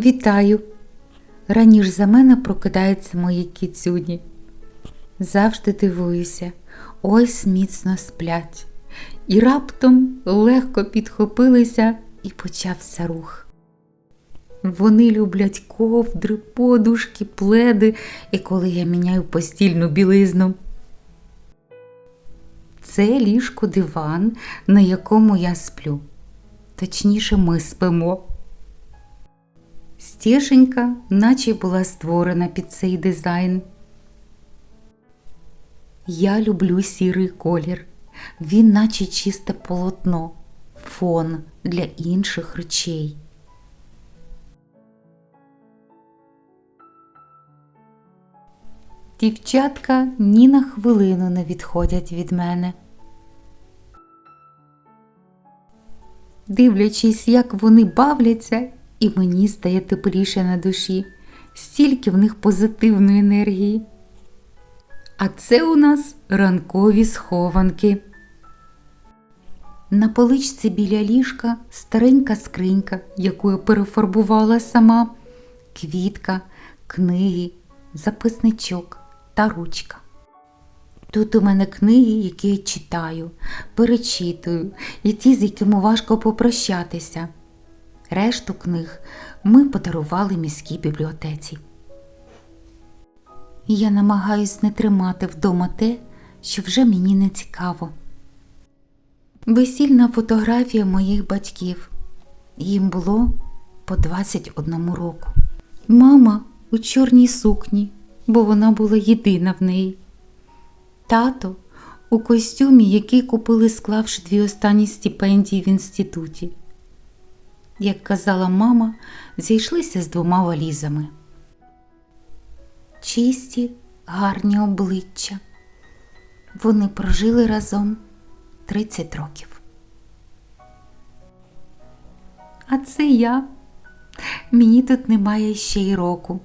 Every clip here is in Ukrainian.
Вітаю. Раніше за мене прокидаються мої кіцюні. Завжди дивуюся, ось міцно сплять. І раптом легко підхопилися і почався рух. Вони люблять ковдри, подушки, пледи, і коли я міняю постільну білизну. Це ліжко диван, на якому я сплю. Точніше, ми спимо. Стеженька, наче була створена під цей дизайн. Я люблю сірий колір. Він наче чисте полотно, фон для інших речей. Дівчатка ні на хвилину не відходять від мене. Дивлячись, як вони бавляться, і мені стає тепліше на душі, стільки в них позитивної енергії. А це у нас ранкові схованки. На поличці біля ліжка старенька скринька, яку я перефарбувала сама, квітка, книги, записничок та ручка. Тут у мене книги, які я читаю, перечитую, і ті, з якими важко попрощатися. Решту книг ми подарували міській бібліотеці. Я намагаюсь не тримати вдома те, що вже мені не цікаво. Весільна фотографія моїх батьків. Їм було по 21 року. Мама у чорній сукні, бо вона була єдина в неї. Тато у костюмі, який купили, склавши дві останні стипендії в інституті. Як казала мама, зійшлися з двома валізами. Чисті, гарні обличчя. Вони прожили разом 30 років. А це я. Мені тут немає ще й року.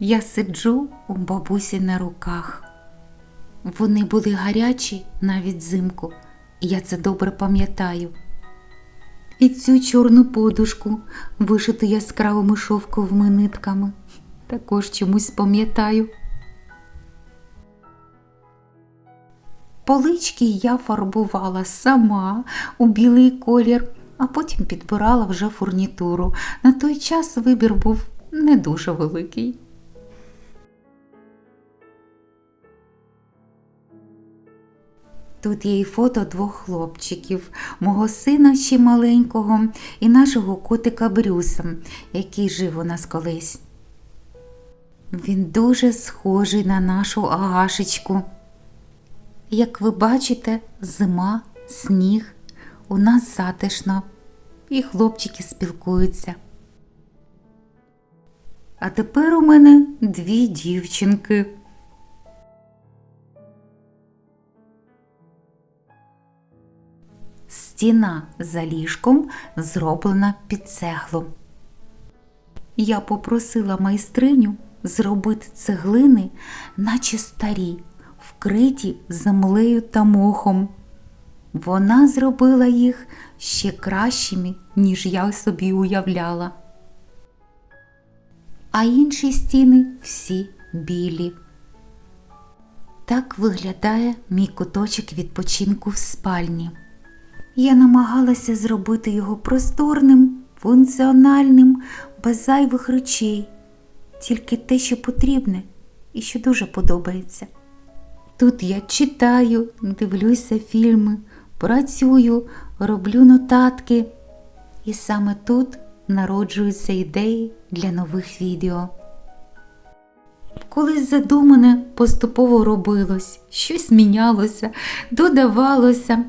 Я сиджу у бабусі на руках. Вони були гарячі навіть взимку, і я це добре пам'ятаю. І цю чорну подушку, вишиту яскравими шовковими нитками, також чомусь пам'ятаю. Полички я фарбувала сама у білий колір, а потім підбирала вже фурнітуру. На той час вибір був не дуже великий. Тут є і фото двох хлопчиків, мого сина ще маленького і нашого котика Брюса, який жив у нас колись. Він дуже схожий на нашу агашечку. Як ви бачите, зима, сніг, у нас затишно, і хлопчики спілкуються. А тепер у мене дві дівчинки. Стіна за ліжком зроблена під цеглу. Я попросила майстриню зробити цеглини, наче старі, вкриті землею та мохом. Вона зробила їх ще кращими, ніж я собі уявляла. А інші стіни всі білі. Так виглядає мій куточок відпочинку в спальні. Я намагалася зробити його просторним, функціональним, без зайвих речей, тільки те, що потрібне і що дуже подобається. Тут я читаю, дивлюся фільми, працюю, роблю нотатки, і саме тут народжуються ідеї для нових відео. Колись задумане поступово робилось, щось мінялося, додавалося,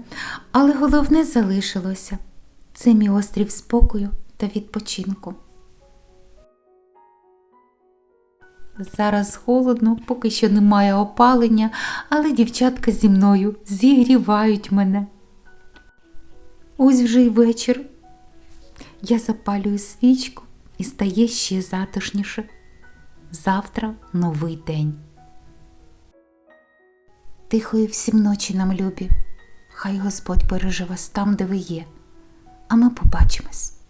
але головне залишилося це мій острів спокою та відпочинку. Зараз холодно, поки що немає опалення, але дівчатка зі мною зігрівають мене. Ось вже й вечір. Я запалюю свічку і стає ще затишніше. Завтра новий день. Тихої всім ночі нам любі. Хай Господь береже вас там, де ви є, а ми побачимось.